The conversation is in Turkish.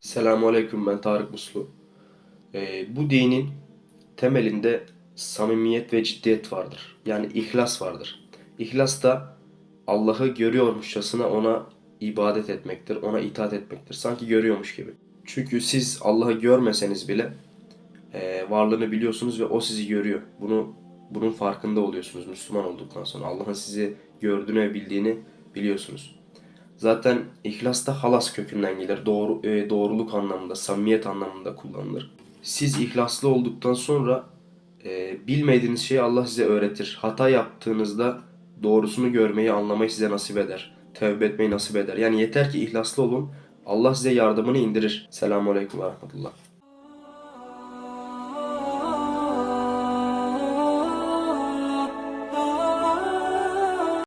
Selamun Aleyküm ben Tarık Muslu. Ee, bu dinin temelinde samimiyet ve ciddiyet vardır. Yani ihlas vardır. İhlas da Allah'ı görüyormuşçasına ona ibadet etmektir, ona itaat etmektir. Sanki görüyormuş gibi. Çünkü siz Allah'ı görmeseniz bile e, varlığını biliyorsunuz ve o sizi görüyor. Bunu bunun farkında oluyorsunuz Müslüman olduktan sonra. Allah'ın sizi gördüğünü ve bildiğini biliyorsunuz. Zaten ihlas da halas kökünden gelir. Doğru, e, doğruluk anlamında, samimiyet anlamında kullanılır. Siz ihlaslı olduktan sonra e, bilmediğiniz şeyi Allah size öğretir. Hata yaptığınızda doğrusunu görmeyi, anlamayı size nasip eder. Tevbe etmeyi nasip eder. Yani yeter ki ihlaslı olun. Allah size yardımını indirir. Selamun Aleyküm ve Rahmetullah.